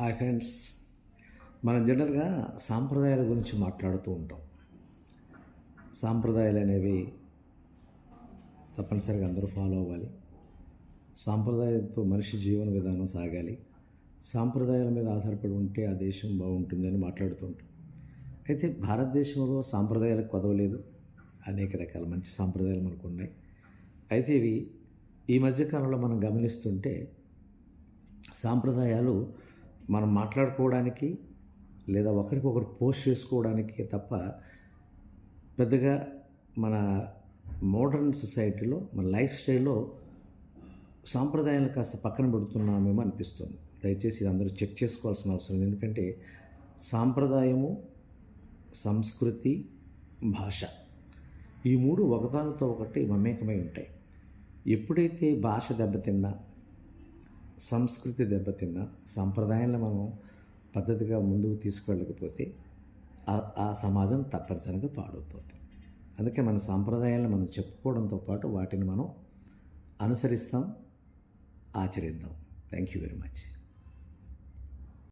Hi friends మనం జనరల్గా సాంప్రదాయాల గురించి మాట్లాడుతూ ఉంటాం. సాంప్రదాయాలు అనేవి తప్పనిసరిగా అందరూ ఫాలో అవ్వాలి. సాంప్రదాయంతో మనిషి జీవన విధానం సాగాలి. సాంప్రదాయాల మీద ఆధారపడి ఉంటే ఆ దేశం బాగుంటుందని మాట్లాడుతూ ఉంటాం. అయితే భారతదేశంలో సాంప్రదాయాలకు కొదవలేదు అనేక రకాల మంచి సాంప్రదాయాలు మనకు ఉన్నాయి. అయితే ఇవి ఈ మధ్యకాలంలో మనం గమనిస్తుంటే సాంప్రదాయాలు మనం మాట్లాడుకోవడానికి లేదా ఒకరికొకరు పోస్ట్ చేసుకోవడానికి తప్ప పెద్దగా మన మోడర్న్ సొసైటీలో మన లైఫ్ స్టైల్లో సాంప్రదాయాలు కాస్త పక్కన పెడుతున్నామేమో అనిపిస్తుంది. దయచేసి ఇది అందరూ చెక్ చేసుకోవాల్సిన అవసరం ఎందుకంటే సాంప్రదాయము సంస్కృతి భాష ఈ మూడు ఒకదానితో ఒకటి మమేకమై ఉంటాయి. ఎప్పుడైతే భాష దెబ్బతిన్నా సంస్కృతి దెబ్బతిన్న సాంప్రదాయాలను మనం పద్ధతిగా ముందుకు తీసుకెళ్ళకపోతే ఆ- ఆ సమాజం తప్పనిసరిగా పాడవుతుంది. అందుకే మన సాంప్రదాయాలను మనం చెప్పుకోవడంతో పాటు వాటిని మనం అనుసరిస్తాం ఆచరిద్దాం. Thank you very much